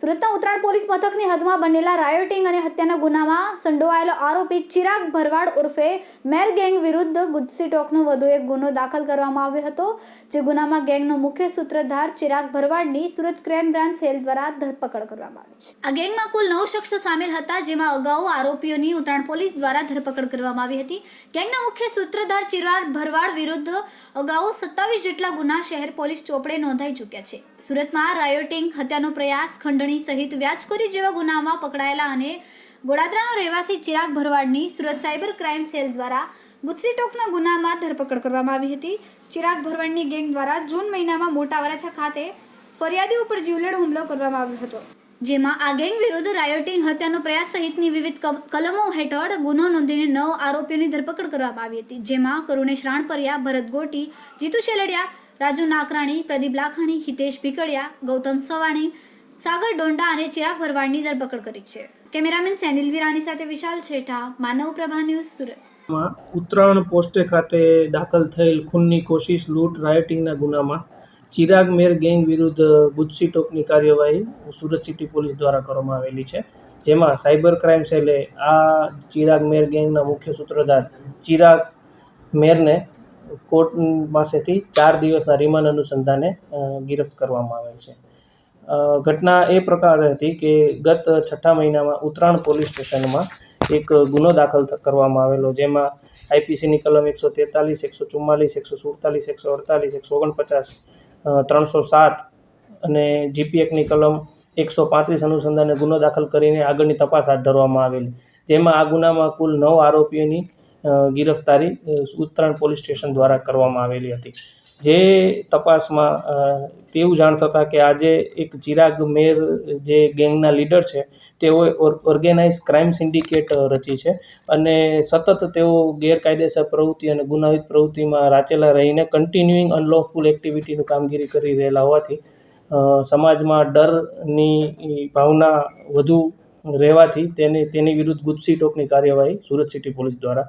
સુરતના ઉત્તરાયણ પોલીસ મથકની હદમાં બનેલા રાયોટિંગ અને હત્યાના ગુનામાં સંડોવાયેલો આરોપી ચિરાગ ભરવાડ ઉર્ફે મેર ગેંગ વિરુદ્ધ ગુજસી ટોકનો વધુ એક ગુનો દાખલ કરવામાં આવ્યો હતો, જે ગુનામાં ગેંગનો મુખ્ય સૂત્રધાર ચિરાગ ભરવાડની સુરત ક્રાઇમ બ્રાન્ચ સેલ દ્વારા ધરપકડ કરવામાં આવી છે. આ ગેંગમાં કુલ નવ શખ્સો સામેલ હતા, જેમાં અગાઉ આરોપીઓની ઉત્તરાયણ પોલીસ દ્વારા ધરપકડ કરવામાં આવી હતી. ગેંગના મુખ્ય સૂત્રધાર ચિરાગ ભરવાડ વિરુદ્ધ અગાઉ સત્તાવીસ જેટલા ગુના શહેર પોલીસ ચોપડે નોંધાઈ ચૂક્યા છે. સુરતમાં રાયોટિંગ, હત્યાનો પ્રયાસ, ખંડણી સહિત વ્યાજખોરી જેવા ગુનામાં પકડાયેલા અને ગોડાદરાનો રહેવાસી ચિરાગ ભરવાડની સુરત સાયબર ક્રાઇમ સેલ દ્વારા ગુત્સીટોકના ગુનામાં ધરપકડ કરવામાં આવી હતી. ચિરાગ ભરવાડની ગેંગ દ્વારા જૂન મહિનામાં મોટા વરાછા ખાતે ફરિયાદી ઉપર જીવલેણ હુમલો કરવામાં આવ્યો હતો. જેમાં આ ગેંગ વિરુદ્ધ રાયોટિંગ, હત્યાનો પ્રયાસ સહિતની વિવિધ કલમો હેઠળ ગુનો નોંધીને નવ આરોપીઓની ધરપકડ કરવામાં આવી હતી. જેમાં કરુણેશ રાણપરિયા, ભરત ગોટી, જીતુ છેલડિયા રાજુ નાકરાણી, પ્રદીપ લાખાણી, હિતેશ ભીકડિયા, ગૌતમ સવાણી સાગર ડોંડા અને ચિરાગ ભરવાડની ધરપકડ કરી છે. કેમેરામેન સેનિલ વિરાણી સાથે વિશાલ છેઠા, માનવ પ્રભા ન્યૂઝ સુરત. ઉત્તરાયણ પોસ્ટે ખાતે દાખલ થયેલ ખૂનની કોશિશ લૂંટ રાયોટિંગના ગુનામાં ચિરાગ મેર ગેંગ વિરુદ્ધ ગુજસી ટોકની કાર્યવાહી સુરત સિટી પોલીસ દ્વારા કરવામાં આવેલી છે. જેમાં સાયબર ક્રાઇમ સેલે આ ચિરાગ મેર ગેંગના મુખ્ય સૂત્રધાર ચિરાગ મેરને કોર્ટ પાસેથી ચાર દિવસના રિમાન્ડ અનુસંધાને ગિરફ્ત કરવામાં આવેલ છે. ઘટના એ પ્રકારે હતી કે ગત છઠ્ઠા મહિનામાં ઉત્તરાયણ પોલીસ સ્ટેશનમાં એક ગુનો દાખલ કરવામાં આવેલો, જેમાં આઈપીસીની કલમ એકસો તેતાલીસ, એકસો ચુમ્માલીસ, એકસો સુડતાલીસ, એકસો અડતાલીસ, એકસો ઓગણપચાસ ત્રણસો સાત અને જીપીએકની કલમ એકસો પાંત્રીસ અનુસંધાને ગુનો દાખલ કરીને આગળની તપાસ હાથ ધરવામાં આવેલી. જેમાં આ ગુનામાં કુલ નવ આરોપીઓની ગિરફ્તારી ઉત્તરાયણ પોલીસ સ્ટેશન દ્વારા કરવામાં આવેલી હતી. જે તપાસમાં તેવું જાણતા હતા કે આજે એક ચિરાગ મેર જે ગેંગના લીડર છે તેઓએ ઓર્ગેનાઇઝ ક્રાઇમ સિન્ડિકેટ રચી છે અને સતત તેઓ ગેરકાયદેસર પ્રવૃત્તિ અને ગુનાહિત પ્રવૃત્તિમાં રાચેલા રહીને કન્ટિન્યુઇંગ અનલોફુલ એક્ટિવિટીનું કામગીરી કરી રહેલા હોવાથી સમાજમાં ડરની ભાવના વધુ રહેવાથી તેની તેની વિરુદ્ધ ગુજસી ટોકની કાર્યવાહી સુરત સિટી પોલીસ દ્વારા